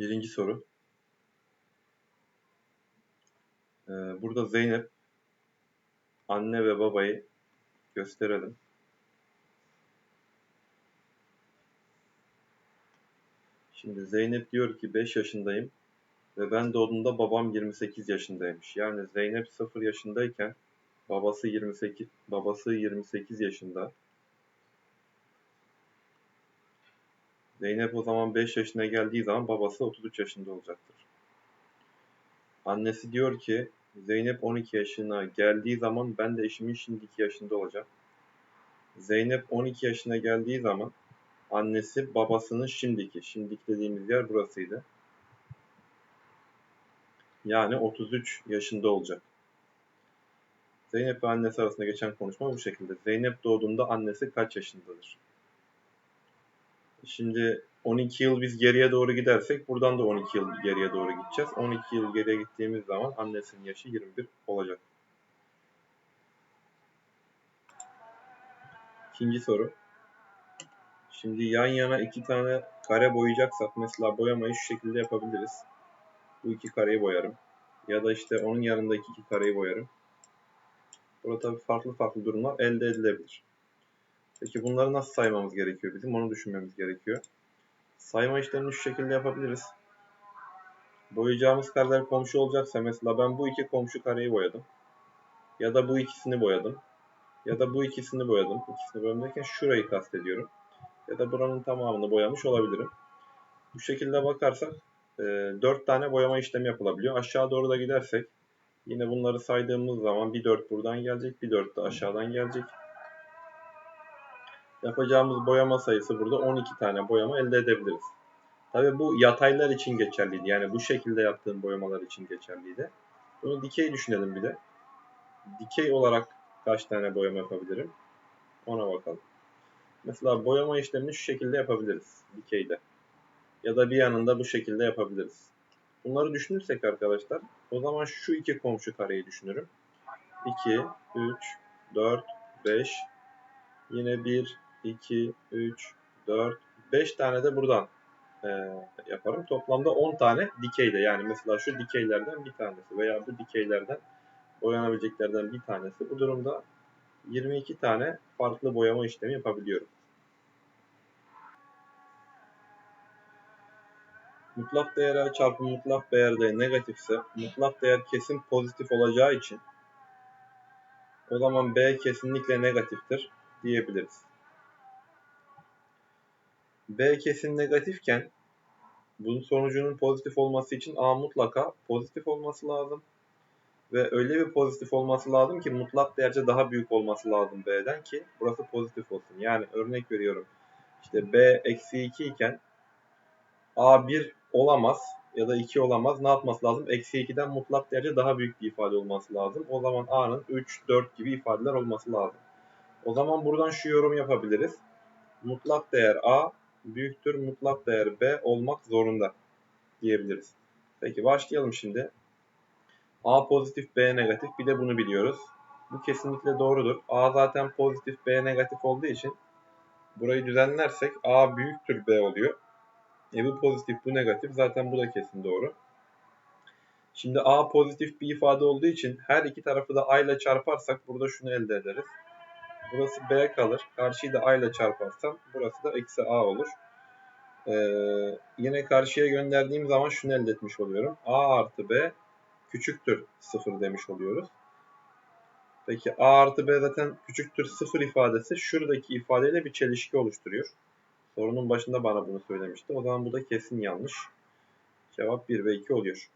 Birinci soru. Ee, burada Zeynep anne ve babayı gösterelim. Şimdi Zeynep diyor ki 5 yaşındayım ve ben doğduğumda babam 28 yaşındaymış. Yani Zeynep 0 yaşındayken babası 28 babası 28 yaşında. Zeynep o zaman 5 yaşına geldiği zaman babası 33 yaşında olacaktır. Annesi diyor ki Zeynep 12 yaşına geldiği zaman ben de eşimin şimdiki yaşında olacağım. Zeynep 12 yaşına geldiği zaman annesi babasının şimdiki, şimdiki dediğimiz yer burasıydı. Yani 33 yaşında olacak. Zeynep ve annesi arasında geçen konuşma bu şekilde. Zeynep doğduğunda annesi kaç yaşındadır? Şimdi 12 yıl biz geriye doğru gidersek buradan da 12 yıl geriye doğru gideceğiz. 12 yıl geriye gittiğimiz zaman annesinin yaşı 21 olacak. İkinci soru. Şimdi yan yana iki tane kare boyayacaksak mesela boyamayı şu şekilde yapabiliriz. Bu iki kareyi boyarım. Ya da işte onun yanındaki iki kareyi boyarım. Burada tabii farklı farklı durumlar elde edilebilir. Peki bunları nasıl saymamız gerekiyor bizim? Onu düşünmemiz gerekiyor. Sayma işlemini şu şekilde yapabiliriz. Boyayacağımız kareler komşu olacaksa mesela ben bu iki komşu kareyi boyadım. Ya da bu ikisini boyadım. Ya da bu ikisini boyadım. İkisini boyadım şurayı kastediyorum. Ya da buranın tamamını boyamış olabilirim. Bu şekilde bakarsak e, 4 tane boyama işlemi yapılabiliyor. Aşağı doğru da gidersek yine bunları saydığımız zaman bir 4 buradan gelecek, bir 4 de aşağıdan gelecek. Yapacağımız boyama sayısı burada 12 tane boyama elde edebiliriz. Tabi bu yataylar için geçerliydi. Yani bu şekilde yaptığım boyamalar için geçerliydi. Bunu dikey düşünelim bir de. Dikey olarak kaç tane boyama yapabilirim? Ona bakalım. Mesela boyama işlemini şu şekilde yapabiliriz dikeyde. Ya da bir yanında bu şekilde yapabiliriz. Bunları düşünürsek arkadaşlar o zaman şu iki komşu kareyi düşünürüm. 2, 3, 4, 5, yine 1, 2, 3, 4, 5 tane de buradan e, yaparım. Toplamda 10 tane dikeyde yani mesela şu dikeylerden bir tanesi veya bu dikeylerden boyanabileceklerden bir tanesi. Bu durumda 22 tane farklı boyama işlemi yapabiliyorum. Mutlak değer A çarpı mutlak değer D negatifse mutlak değer kesin pozitif olacağı için o zaman B kesinlikle negatiftir diyebiliriz. B kesin negatifken bunun sonucunun pozitif olması için A mutlaka pozitif olması lazım. Ve öyle bir pozitif olması lazım ki mutlak değerce daha büyük olması lazım B'den ki burası pozitif olsun. Yani örnek veriyorum. İşte B eksi 2 iken A 1 olamaz ya da 2 olamaz. Ne yapması lazım? Eksi 2'den mutlak değerce daha büyük bir ifade olması lazım. O zaman A'nın 3, 4 gibi ifadeler olması lazım. O zaman buradan şu yorum yapabiliriz. Mutlak değer A büyüktür mutlak değer B olmak zorunda diyebiliriz. Peki başlayalım şimdi. A pozitif B negatif bir de bunu biliyoruz. Bu kesinlikle doğrudur. A zaten pozitif B negatif olduğu için burayı düzenlersek A büyüktür B oluyor. E bu pozitif bu negatif zaten bu da kesin doğru. Şimdi A pozitif bir ifade olduğu için her iki tarafı da A ile çarparsak burada şunu elde ederiz. Burası B kalır. Karşıyı da A ile çarparsam burası da eksi A olur. Ee, yine karşıya gönderdiğim zaman şunu elde etmiş oluyorum. A artı B küçüktür 0 demiş oluyoruz. Peki A artı B zaten küçüktür 0 ifadesi şuradaki ifadeyle bir çelişki oluşturuyor. Sorunun başında bana bunu söylemişti. O zaman bu da kesin yanlış. Cevap 1 ve 2 oluyor.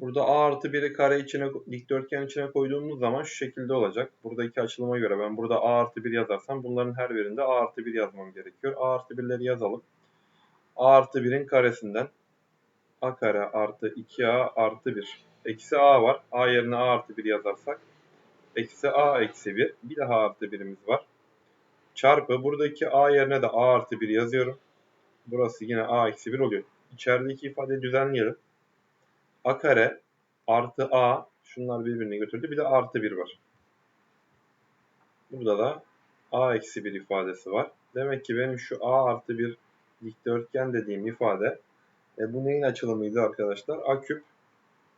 Burada a artı 1'i kare içine, dikdörtgen içine koyduğumuz zaman şu şekilde olacak. Buradaki açılıma göre ben burada a artı 1 yazarsam bunların her birinde a artı 1 yazmam gerekiyor. a artı 1'leri yazalım. a artı 1'in karesinden a kare artı 2a artı 1. Eksi a var. a yerine a artı 1 yazarsak eksi a eksi 1. Bir daha artı 1'imiz var. Çarpı buradaki a yerine de a artı 1 yazıyorum. Burası yine a eksi 1 oluyor. İçerideki ifadeyi düzenleyelim a kare artı a şunlar birbirini götürdü. Bir de artı 1 var. Burada da a eksi 1 ifadesi var. Demek ki benim şu a artı 1 dikdörtgen dediğim ifade e, bu neyin açılımıydı arkadaşlar? a küp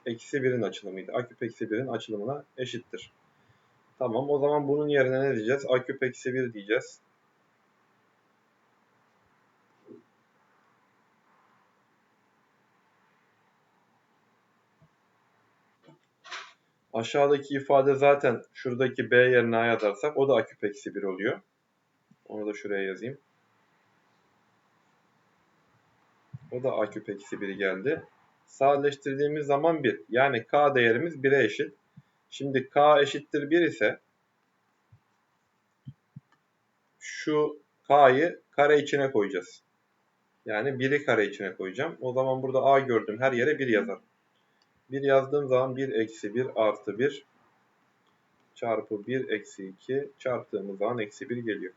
eksi 1'in açılımıydı. a küp eksi 1'in açılımına eşittir. Tamam o zaman bunun yerine ne diyeceğiz? a küp eksi 1 diyeceğiz. Aşağıdaki ifade zaten şuradaki b yerine a yazarsak o da a küp eksi 1 oluyor. Onu da şuraya yazayım. O da a küp eksi 1 geldi. Sadeleştirdiğimiz zaman 1. Yani k değerimiz 1'e eşit. Şimdi k eşittir 1 ise şu k'yı kare içine koyacağız. Yani 1'i kare içine koyacağım. O zaman burada a gördüm her yere 1 yazar. 1 yazdığım zaman 1 eksi 1 artı 1 çarpı 1 eksi 2 çarptığımız zaman eksi 1 geliyor.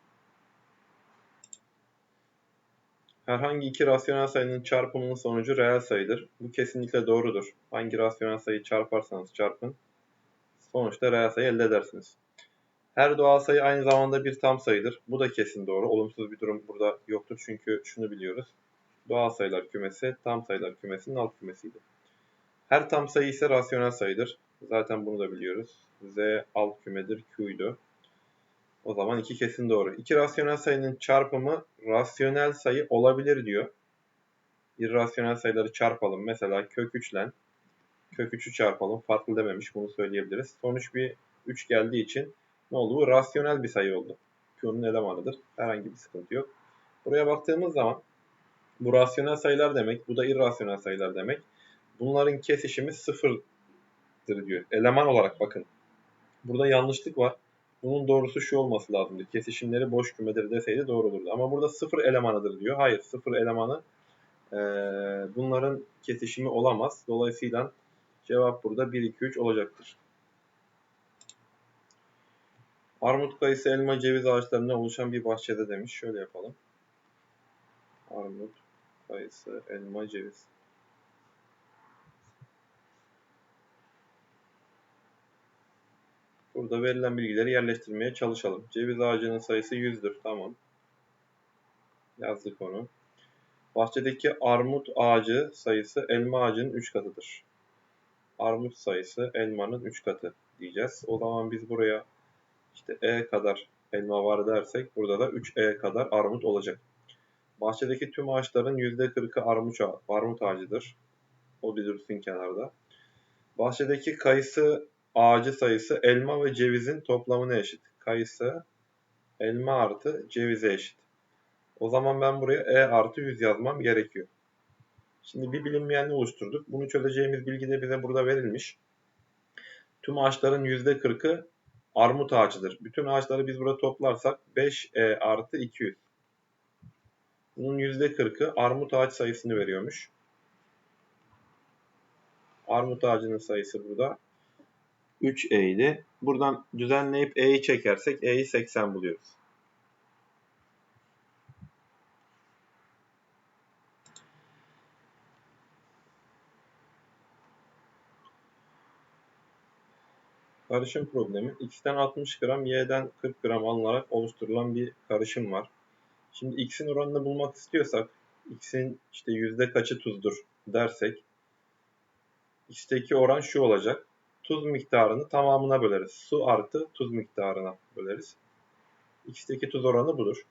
Herhangi iki rasyonel sayının çarpımının sonucu reel sayıdır. Bu kesinlikle doğrudur. Hangi rasyonel sayıyı çarparsanız çarpın. Sonuçta reel sayı elde edersiniz. Her doğal sayı aynı zamanda bir tam sayıdır. Bu da kesin doğru. Olumsuz bir durum burada yoktur. Çünkü şunu biliyoruz. Doğal sayılar kümesi tam sayılar kümesinin alt kümesiydi. Her tam sayı ise rasyonel sayıdır. Zaten bunu da biliyoruz. Z alt kümedir Q'ydu. O zaman iki kesin doğru. İki rasyonel sayının çarpımı rasyonel sayı olabilir diyor. İrrasyonel sayıları çarpalım. Mesela kök 3 ile kök 3'ü çarpalım. Farklı dememiş. Bunu söyleyebiliriz. Sonuç bir 3 geldiği için ne oldu? Bu rasyonel bir sayı oldu. Q'nun elemanıdır. Herhangi bir sıkıntı yok. Buraya baktığımız zaman bu rasyonel sayılar demek. Bu da irrasyonel sayılar demek. Bunların kesişimi sıfırdır diyor. Eleman olarak bakın. Burada yanlışlık var. Bunun doğrusu şu olması lazımdı. Kesişimleri boş kümedir deseydi doğru olurdu. Ama burada sıfır elemanıdır diyor. Hayır sıfır elemanı e, bunların kesişimi olamaz. Dolayısıyla cevap burada 1, 2, 3 olacaktır. Armut, kayısı, elma, ceviz ağaçlarından oluşan bir bahçede demiş. Şöyle yapalım. Armut, kayısı, elma, ceviz. Burada verilen bilgileri yerleştirmeye çalışalım. Ceviz ağacının sayısı 100'dür. Tamam. Yazdık onu. Bahçedeki armut ağacı sayısı elma ağacının 3 katıdır. Armut sayısı elmanın 3 katı diyeceğiz. O zaman biz buraya işte E kadar elma var dersek burada da 3E kadar armut olacak. Bahçedeki tüm ağaçların %40'ı armut, ağacıdır. O bir dursun kenarda. Bahçedeki kayısı ağacı sayısı elma ve cevizin toplamına eşit. Kayısı elma artı cevize eşit. O zaman ben buraya E artı 100 yazmam gerekiyor. Şimdi bir bilinmeyenli oluşturduk. Bunu çözeceğimiz bilgi de bize burada verilmiş. Tüm ağaçların %40'ı armut ağacıdır. Bütün ağaçları biz burada toplarsak 5E artı 200. Bunun %40'ı armut ağaç sayısını veriyormuş. Armut ağacının sayısı burada 3E idi. Buradan düzenleyip E'yi çekersek E'yi 80 buluyoruz. Karışım problemi. X'ten 60 gram, Y'den 40 gram alınarak oluşturulan bir karışım var. Şimdi X'in oranını bulmak istiyorsak, X'in işte yüzde kaçı tuzdur dersek, X'teki oran şu olacak tuz miktarını tamamına böleriz. Su artı tuz miktarına böleriz. X'teki tuz oranı budur.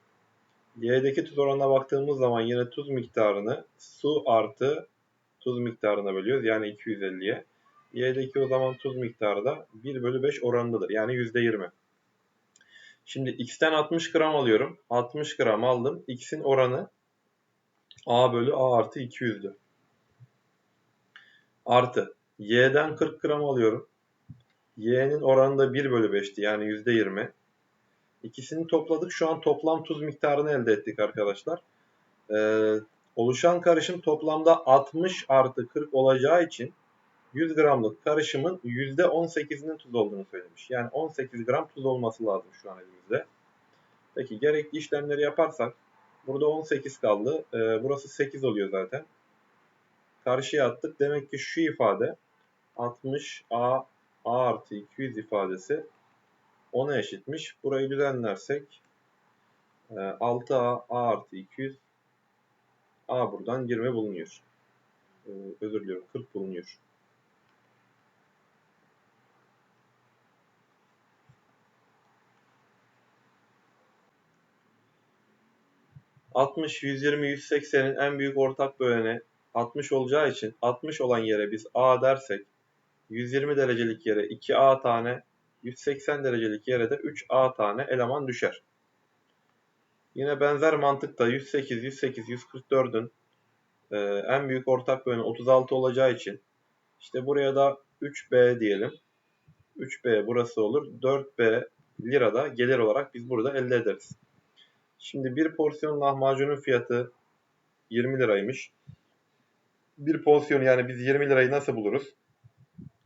Y'deki tuz oranına baktığımız zaman yine tuz miktarını su artı tuz miktarına bölüyoruz. Yani 250'ye. Y'deki o zaman tuz miktarı da 1 bölü 5 oranındadır. Yani %20. Şimdi X'ten 60 gram alıyorum. 60 gram aldım. X'in oranı A bölü A artı 200'dü. Artı Y'den 40 gram alıyorum. Y'nin oranı da 1 bölü 5'ti yani %20. İkisini topladık. Şu an toplam tuz miktarını elde ettik arkadaşlar. Ee, oluşan karışım toplamda 60 artı 40 olacağı için 100 gramlık karışımın %18'inin tuz olduğunu söylemiş. Yani 18 gram tuz olması lazım şu an elimizde. Peki gerekli işlemleri yaparsak burada 18 kaldı. Ee, burası 8 oluyor zaten. Karşıya attık. Demek ki şu ifade 60 A, artı 200 ifadesi 10'a eşitmiş. Burayı düzenlersek Ee, 6A A artı 200 A buradan 20 bulunuyor. Ee, özür diliyorum 40 bulunuyor. 60, 120, 180'in en büyük ortak böleni 60 olacağı için 60 olan yere biz A dersek 120 derecelik yere 2A tane 180 derecelik yere de 3A tane eleman düşer. Yine benzer mantıkta 108, 108, 144'ün e, en büyük ortak böleni 36 olacağı için işte buraya da 3B diyelim. 3B burası olur. 4B lirada gelir olarak biz burada elde ederiz. Şimdi bir porsiyon lahmacunun fiyatı 20 liraymış. Bir porsiyon yani biz 20 lirayı nasıl buluruz?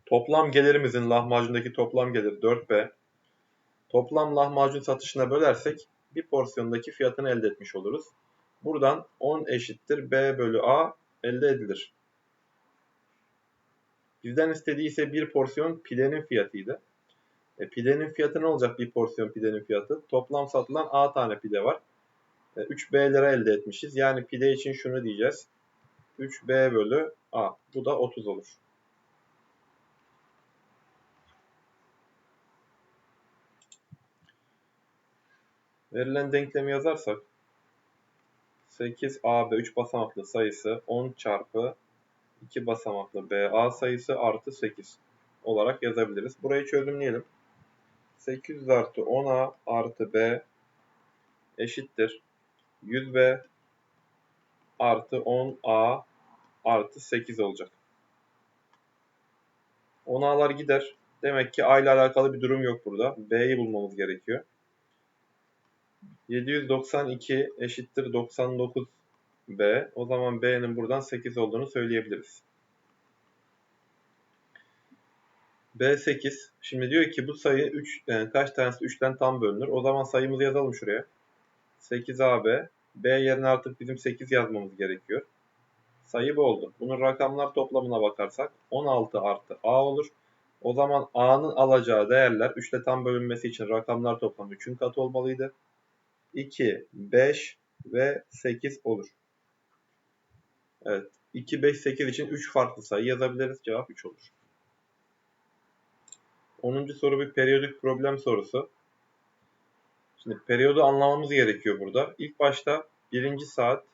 Toplam gelirimizin lahmacundaki toplam gelir 4B. Toplam lahmacun satışına bölersek bir porsiyondaki fiyatını elde etmiş oluruz. Buradan 10 eşittir B bölü A elde edilir. Bizden istediği ise bir porsiyon pidenin fiyatıydı. E, pidenin fiyatı ne olacak bir porsiyon pidenin fiyatı? Toplam satılan A tane pide var. 3B lira elde etmişiz. Yani pide için şunu diyeceğiz. 3B bölü A. Bu da 30 olur. Verilen denklemi yazarsak 8AB 3 basamaklı sayısı 10 çarpı 2 basamaklı BA sayısı artı 8 olarak yazabiliriz. Burayı çözümleyelim. 800 artı 10A artı B eşittir 100B artı 10A artı 8 olacak. 10A'lar gider. Demek ki A ile alakalı bir durum yok burada. B'yi bulmamız gerekiyor. 792 eşittir 99B. O zaman B'nin buradan 8 olduğunu söyleyebiliriz. B8. Şimdi diyor ki bu sayı 3 yani kaç tanesi 3'ten tam bölünür. O zaman sayımızı yazalım şuraya. 8AB. B yerine artık bizim 8 yazmamız gerekiyor. Sayı bu oldu. Bunun rakamlar toplamına bakarsak 16 artı A olur. O zaman A'nın alacağı değerler 3 ile tam bölünmesi için rakamlar toplamı 3'ün katı olmalıydı. 2, 5 ve 8 olur. Evet. 2, 5, 8 için 3 farklı sayı yazabiliriz. Cevap 3 olur. 10. soru bir periyodik problem sorusu. Şimdi periyodu anlamamız gerekiyor burada. İlk başta birinci saat,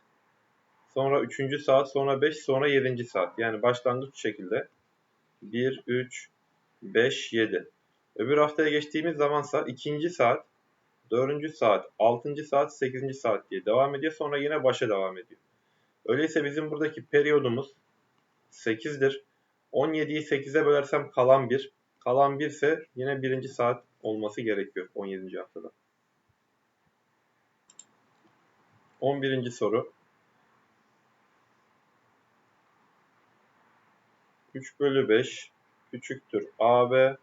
sonra üçüncü saat, sonra beş, sonra yedinci saat. Yani başlangıç şekilde 1, 3, 5, 7. Öbür haftaya geçtiğimiz zamansa ikinci saat, dördüncü saat, altıncı saat, sekizinci saat diye devam ediyor. Sonra yine başa devam ediyor. Öyleyse bizim buradaki periyodumuz 8'dir. 17'yi 8'e bölersem kalan 1. Kalan 1 ise yine birinci saat olması gerekiyor 17. haftada. 11. soru. 3 bölü 5 küçüktür AB.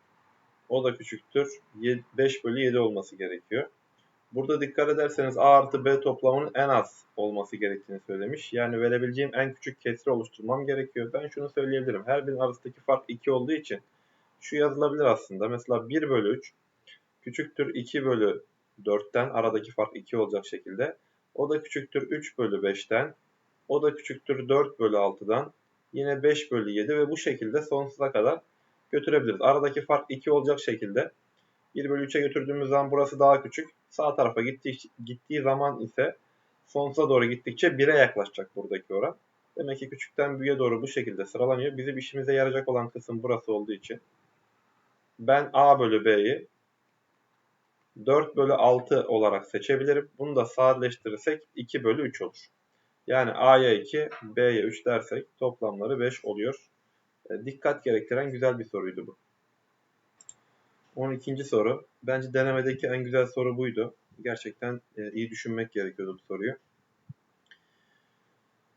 O da küçüktür. 5 bölü 7 olması gerekiyor. Burada dikkat ederseniz A artı B toplamının en az olması gerektiğini söylemiş. Yani verebileceğim en küçük kesri oluşturmam gerekiyor. Ben şunu söyleyebilirim. Her birinin arasındaki fark 2 olduğu için şu yazılabilir aslında. Mesela 1 bölü 3 küçüktür 2 bölü 4'ten aradaki fark 2 olacak şekilde. O da küçüktür 3 bölü 5'ten. O da küçüktür 4 bölü 6'dan. Yine 5 bölü 7 ve bu şekilde sonsuza kadar götürebiliriz. Aradaki fark 2 olacak şekilde 1 bölü 3'e götürdüğümüz zaman burası daha küçük. Sağ tarafa gittiği, gittiği zaman ise sonsuza doğru gittikçe 1'e yaklaşacak buradaki oran. Demek ki küçükten büyüğe doğru bu şekilde sıralanıyor. Bizim işimize yarayacak olan kısım burası olduğu için ben A bölü B'yi 4 bölü 6 olarak seçebilirim. Bunu da sadeleştirirsek 2 bölü 3 olur. Yani A'ya 2, B'ye 3 dersek toplamları 5 oluyor. E, dikkat gerektiren güzel bir soruydu bu. 12. soru. Bence denemedeki en güzel soru buydu. Gerçekten e, iyi düşünmek gerekiyordu bu soruyu.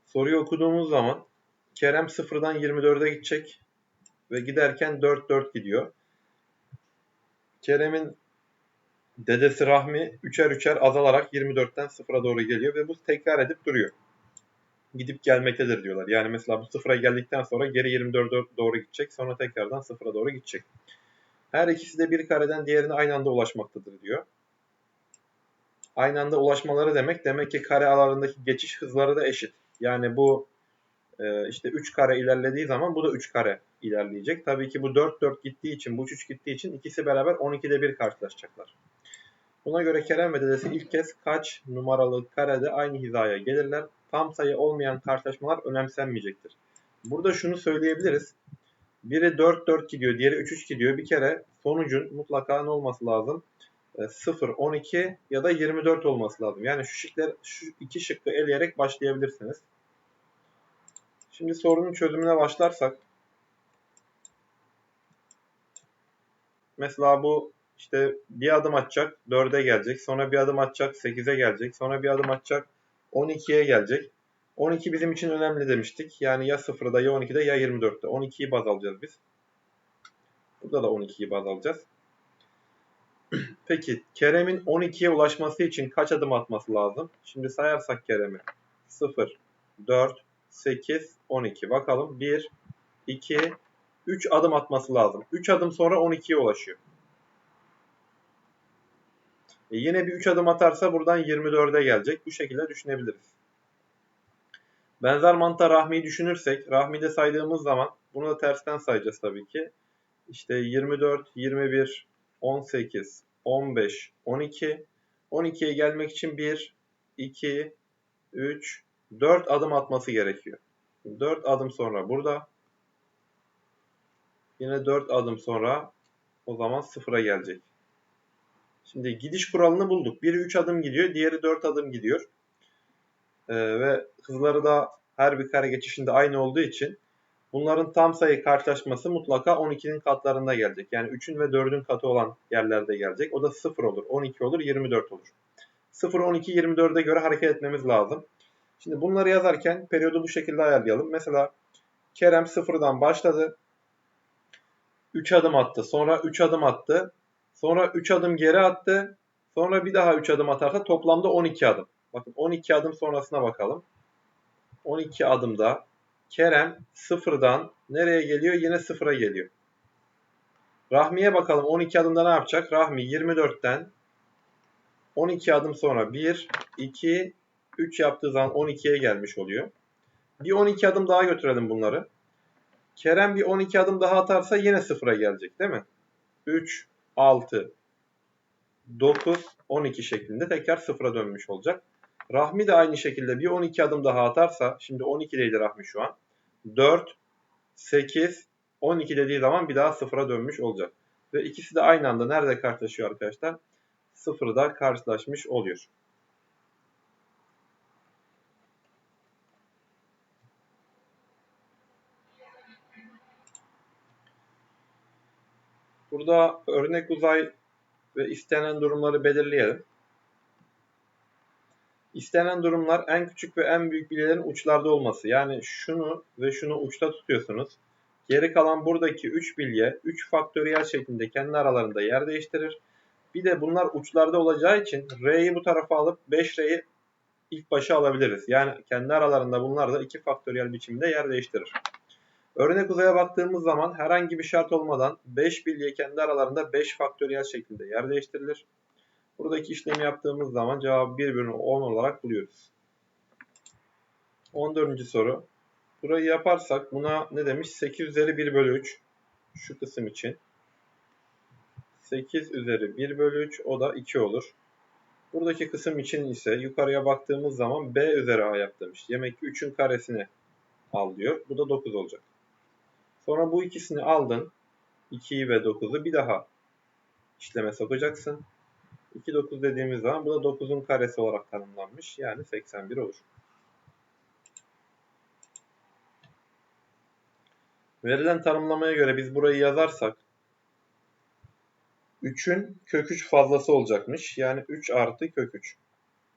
Soruyu okuduğumuz zaman Kerem 0'dan 24'e gidecek ve giderken 4-4 gidiyor. Kerem'in Dedesi Rahmi üçer üçer azalarak 24'ten sıfıra doğru geliyor ve bu tekrar edip duruyor. Gidip gelmektedir diyorlar. Yani mesela bu sıfıra geldikten sonra geri 24'e doğru gidecek. Sonra tekrardan sıfıra doğru gidecek. Her ikisi de bir kareden diğerine aynı anda ulaşmaktadır diyor. aynı anda ulaşmaları demek. Demek ki kare aralarındaki geçiş hızları da eşit. Yani bu e, işte 3 kare ilerlediği zaman bu da 3 kare ilerleyecek. Tabii ki bu 4 4 gittiği için, bu 3 3 gittiği için ikisi beraber 12'de 1 karşılaşacaklar. Buna göre Kerem ve dedesi ilk kez kaç numaralı karede aynı hizaya gelirler? Tam sayı olmayan karşılaşmalar önemsenmeyecektir. Burada şunu söyleyebiliriz. Biri 4-4 gidiyor, diğeri 3-3 gidiyor. Bir kere sonucun mutlaka ne olması lazım? 0, e, 12 ya da 24 olması lazım. Yani şu şıklar, şu iki şıkkı eleyerek başlayabilirsiniz. Şimdi sorunun çözümüne başlarsak. Mesela bu işte bir adım atacak 4'e gelecek. Sonra bir adım atacak 8'e gelecek. Sonra bir adım atacak 12'ye gelecek. 12 bizim için önemli demiştik. Yani ya 0'da ya 12'de ya 24'te. 12'yi baz alacağız biz. Burada da 12'yi baz alacağız. Peki Kerem'in 12'ye ulaşması için kaç adım atması lazım? Şimdi sayarsak Kerem'i. 0, 4, 8, 12. Bakalım 1, 2, 3 adım atması lazım. 3 adım sonra 12'ye ulaşıyor. E yine bir 3 adım atarsa buradan 24'e gelecek. Bu şekilde düşünebiliriz. Benzer mantığa rahmiyi düşünürsek, rahmide saydığımız zaman bunu da tersten sayacağız tabii ki. İşte 24, 21, 18, 15, 12. 12'ye gelmek için 1, 2, 3, 4 adım atması gerekiyor. 4 adım sonra burada. Yine 4 adım sonra o zaman sıfıra gelecek. Şimdi gidiş kuralını bulduk. Biri 3 adım gidiyor, diğeri 4 adım gidiyor. Ee, ve hızları da her bir kare geçişinde aynı olduğu için bunların tam sayı karşılaşması mutlaka 12'nin katlarında gelecek. Yani 3'ün ve 4'ün katı olan yerlerde gelecek. O da 0 olur, 12 olur, 24 olur. 0, 12, 24'e göre hareket etmemiz lazım. Şimdi bunları yazarken periyodu bu şekilde ayarlayalım. Mesela Kerem sıfırdan başladı. 3 adım attı. Sonra 3 adım attı. Sonra 3 adım geri attı. Sonra bir daha 3 adım atarsa toplamda 12 adım. Bakın 12 adım sonrasına bakalım. 12 adımda Kerem sıfırdan nereye geliyor? Yine sıfıra geliyor. Rahmi'ye bakalım 12 adımda ne yapacak? Rahmi 24'ten 12 adım sonra 1, 2, 3 yaptığı zaman 12'ye gelmiş oluyor. Bir 12 adım daha götürelim bunları. Kerem bir 12 adım daha atarsa yine sıfıra gelecek değil mi? 3, 6, 9, 12 şeklinde tekrar sıfıra dönmüş olacak. Rahmi de aynı şekilde bir 12 adım daha atarsa, şimdi 12'deydi Rahmi şu an. 4, 8, 12 dediği zaman bir daha sıfıra dönmüş olacak. Ve ikisi de aynı anda nerede karşılaşıyor arkadaşlar? Sıfırda karşılaşmış oluyor. Burada örnek uzay ve istenen durumları belirleyelim. İstenen durumlar en küçük ve en büyük bilyelerin uçlarda olması. Yani şunu ve şunu uçta tutuyorsunuz. Geri kalan buradaki 3 bilye 3 faktöriyel şeklinde kendi aralarında yer değiştirir. Bir de bunlar uçlarda olacağı için R'yi bu tarafa alıp 5R'yi ilk başa alabiliriz. Yani kendi aralarında bunlar da 2 faktöriyel biçimde yer değiştirir. Örnek uzaya baktığımız zaman herhangi bir şart olmadan 5 bilye kendi aralarında 5 faktöriyel şeklinde yer değiştirilir. Buradaki işlemi yaptığımız zaman cevabı 1 bölü 10 olarak buluyoruz. 14. soru. Burayı yaparsak buna ne demiş? 8 üzeri 1 bölü 3 şu kısım için. 8 üzeri 1 bölü 3 o da 2 olur. Buradaki kısım için ise yukarıya baktığımız zaman b üzeri a yap demiş. Demek ki 3'ün karesini al diyor. Bu da 9 olacak. Sonra bu ikisini aldın. 2'yi ve 9'u bir daha işleme sokacaksın. 2 9 dediğimiz zaman bu da 9'un karesi olarak tanımlanmış. Yani 81 olur. Verilen tanımlamaya göre biz burayı yazarsak 3'ün kök 3 fazlası olacakmış. Yani 3 artı kök 3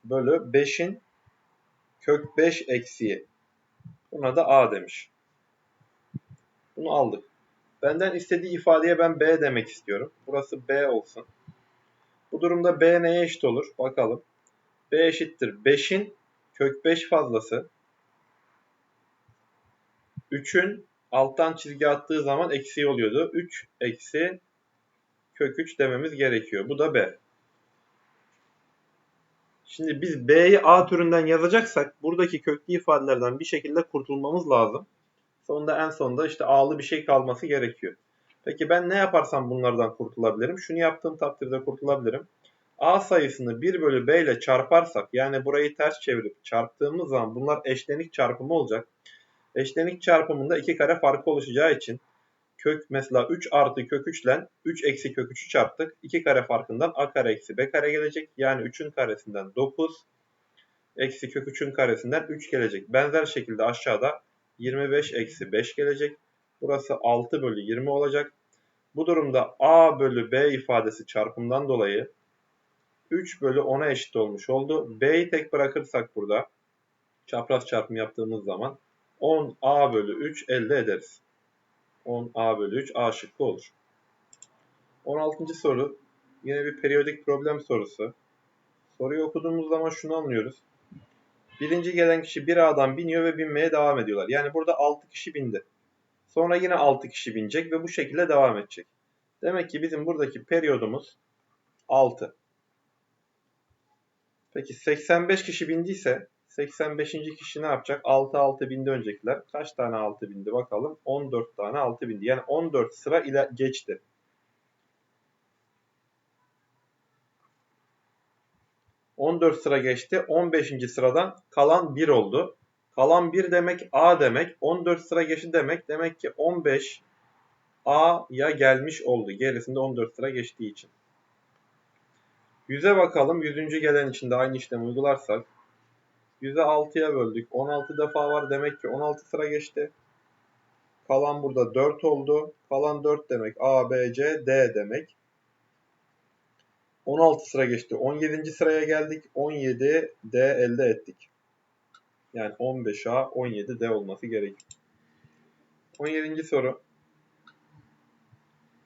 bölü 5'in kök 5 eksiği. Buna da a demiş. Bunu aldık. Benden istediği ifadeye ben b demek istiyorum. Burası b olsun. Bu durumda B neye eşit olur? Bakalım. B eşittir 5'in kök 5 fazlası. 3'ün alttan çizgi attığı zaman eksiği oluyordu. 3 eksi kök 3 dememiz gerekiyor. Bu da B. Şimdi biz B'yi A türünden yazacaksak buradaki köklü ifadelerden bir şekilde kurtulmamız lazım. Sonunda en sonunda işte A'lı bir şey kalması gerekiyor. Peki ben ne yaparsam bunlardan kurtulabilirim? Şunu yaptığım takdirde kurtulabilirim. A sayısını 1 bölü B ile çarparsak yani burayı ters çevirip çarptığımız zaman bunlar eşlenik çarpımı olacak. Eşlenik çarpımında 2 kare farkı oluşacağı için kök mesela 3 artı kök 3 ile 3 eksi kök 3'ü çarptık. 2 kare farkından a kare eksi b kare gelecek. Yani 3'ün karesinden 9 eksi kök 3'ün karesinden 3 gelecek. Benzer şekilde aşağıda 25 eksi 5 gelecek. Burası 6 bölü 20 olacak. Bu durumda a bölü b ifadesi çarpımdan dolayı 3 bölü 10'a eşit olmuş oldu. b'yi tek bırakırsak burada çapraz çarpım yaptığımız zaman 10a bölü 3 elde ederiz. 10a bölü 3 a şıkkı olur. 16. soru yine bir periyodik problem sorusu. Soruyu okuduğumuz zaman şunu anlıyoruz. Birinci gelen kişi bir A'dan biniyor ve binmeye devam ediyorlar. Yani burada 6 kişi bindi. Sonra yine 6 kişi binecek ve bu şekilde devam edecek. Demek ki bizim buradaki periyodumuz 6. Peki 85 kişi bindiyse 85. kişi ne yapacak? 6 6 bindi öncekiler. Kaç tane 6 bindi bakalım. 14 tane 6 bindi. Yani 14 sıra ile geçti. ...14 sıra geçti. 15. sıradan kalan 1 oldu. Kalan 1 demek A demek. 14 sıra geçti demek. Demek ki 15 A'ya gelmiş oldu. Gerisinde 14 sıra geçtiği için. 100'e bakalım. 100. gelen için de aynı işlemi uygularsak 100'e 6'ya böldük. 16 defa var. Demek ki 16 sıra geçti. Kalan burada 4 oldu. Kalan 4 demek A, B, C, D demek. 16 sıra geçti. 17. sıraya geldik. 17 D elde ettik. Yani 15A, 17 D olması gerekiyor. 17. soru.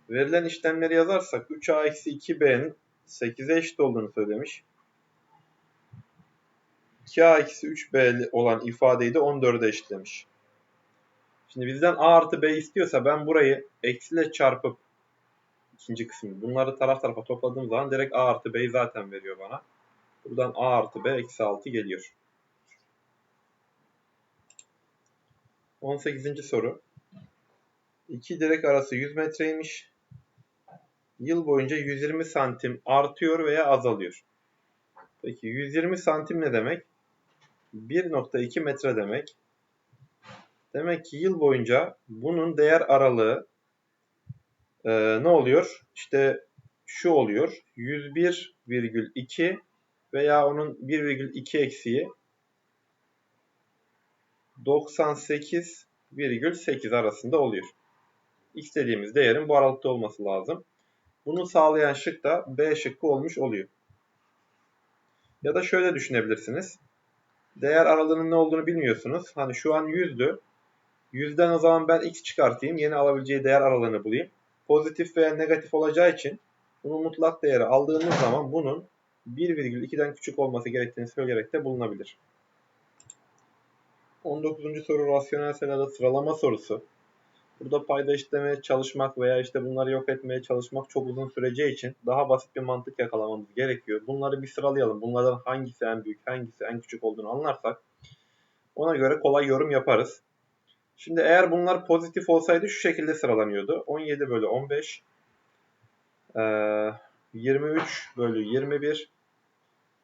Verilen işlemleri yazarsak 3A-2B'nin 8'e eşit olduğunu söylemiş. 2a-3b olan ifadeyi de 14'e eşitlemiş. Şimdi bizden a artı b istiyorsa ben burayı eksiyle çarpıp ikinci kısmı bunları taraf tarafa topladığım zaman direkt a artı b'yi zaten veriyor bana. Buradan a artı b eksi 6 geliyor. 18. soru. İki direk arası 100 metreymiş. Yıl boyunca 120 santim artıyor veya azalıyor. Peki 120 santim ne demek? 1.2 metre demek. Demek ki yıl boyunca bunun değer aralığı e, ne oluyor? İşte şu oluyor. 101,2 veya onun 1,2 eksiği 98,8 arasında oluyor. X dediğimiz değerin bu aralıkta olması lazım. Bunu sağlayan şık da B şıkkı olmuş oluyor. Ya da şöyle düşünebilirsiniz değer aralığının ne olduğunu bilmiyorsunuz. Hani şu an 100'dü. 100'den o zaman ben x çıkartayım. Yeni alabileceği değer aralığını bulayım. Pozitif veya negatif olacağı için bunun mutlak değeri aldığımız zaman bunun 1,2'den küçük olması gerektiğini söyleyerek de bulunabilir. 19. soru rasyonel sayılarda sıralama sorusu. Burada payda işlemeye çalışmak veya işte bunları yok etmeye çalışmak çok uzun süreceği için daha basit bir mantık yakalamamız gerekiyor. Bunları bir sıralayalım. Bunlardan hangisi en büyük, hangisi en küçük olduğunu anlarsak ona göre kolay yorum yaparız. Şimdi eğer bunlar pozitif olsaydı şu şekilde sıralanıyordu. 17 bölü 15, 23 bölü 21,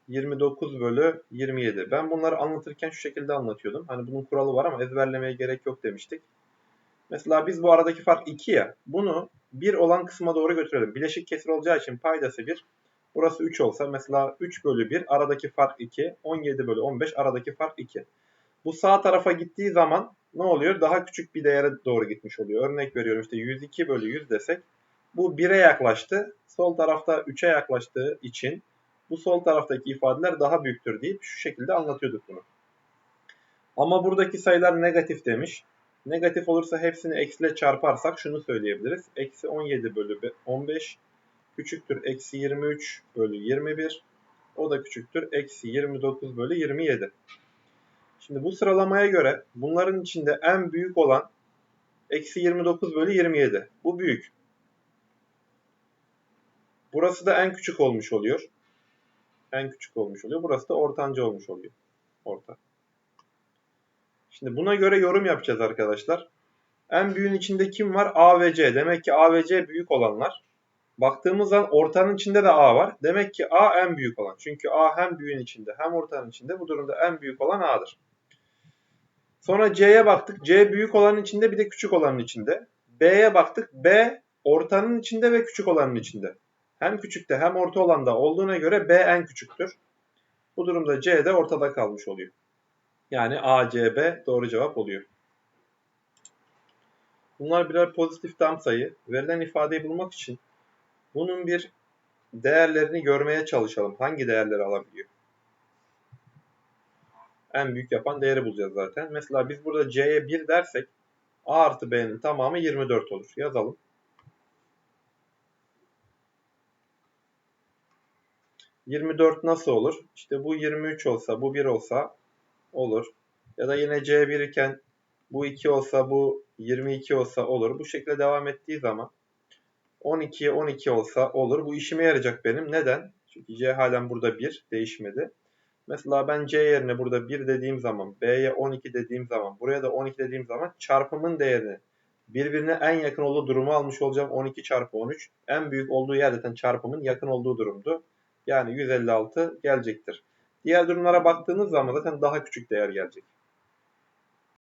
29 bölü 27. Ben bunları anlatırken şu şekilde anlatıyordum. Hani bunun kuralı var ama ezberlemeye gerek yok demiştik. Mesela biz bu aradaki fark 2 ya. Bunu 1 olan kısma doğru götürelim. Bileşik kesir olacağı için paydası 1. Burası 3 olsa mesela 3 bölü 1 aradaki fark 2. 17 bölü 15 aradaki fark 2. Bu sağ tarafa gittiği zaman ne oluyor? Daha küçük bir değere doğru gitmiş oluyor. Örnek veriyorum işte 102 bölü 100 desek. Bu 1'e yaklaştı. Sol tarafta 3'e yaklaştığı için bu sol taraftaki ifadeler daha büyüktür deyip şu şekilde anlatıyorduk bunu. Ama buradaki sayılar negatif demiş. Negatif olursa hepsini eksiyle çarparsak şunu söyleyebiliriz. Eksi 17 bölü 15 küçüktür eksi 23 bölü 21. O da küçüktür eksi 29 bölü 27. Şimdi bu sıralamaya göre bunların içinde en büyük olan eksi 29 bölü 27. Bu büyük. Burası da en küçük olmuş oluyor. En küçük olmuş oluyor. Burası da ortanca olmuş oluyor. Orta. Şimdi buna göre yorum yapacağız arkadaşlar. En büyüğün içinde kim var? A ve C. Demek ki A ve C büyük olanlar. Baktığımız zaman ortanın içinde de A var. Demek ki A en büyük olan. Çünkü A hem büyüğün içinde hem ortanın içinde. Bu durumda en büyük olan A'dır. Sonra C'ye baktık. C büyük olanın içinde bir de küçük olanın içinde. B'ye baktık. B ortanın içinde ve küçük olanın içinde. Hem küçükte hem orta olanda olduğuna göre B en küçüktür. Bu durumda C de ortada kalmış oluyor. Yani A, C, B doğru cevap oluyor. Bunlar birer pozitif tam sayı. Verilen ifadeyi bulmak için bunun bir değerlerini görmeye çalışalım. Hangi değerleri alabiliyor? En büyük yapan değeri bulacağız zaten. Mesela biz burada C'ye 1 dersek A artı B'nin tamamı 24 olur. Yazalım. ...24 nasıl olur? İşte bu 23 olsa, bu 1 olsa olur. Ya da yine C1 iken bu 2 olsa, bu 22 olsa olur. Bu şekilde devam ettiği zaman 12'ye 12 olsa olur. Bu işime yarayacak benim. Neden? Çünkü C halen burada 1 değişmedi. Mesela ben C yerine burada 1 dediğim zaman, B'ye 12 dediğim zaman, buraya da 12 dediğim zaman çarpımın değerini birbirine en yakın olduğu durumu almış olacağım. 12 çarpı 13. En büyük olduğu yer zaten çarpımın yakın olduğu durumdu. Yani 156 gelecektir. Diğer durumlara baktığınız zaman zaten daha küçük değer gelecek.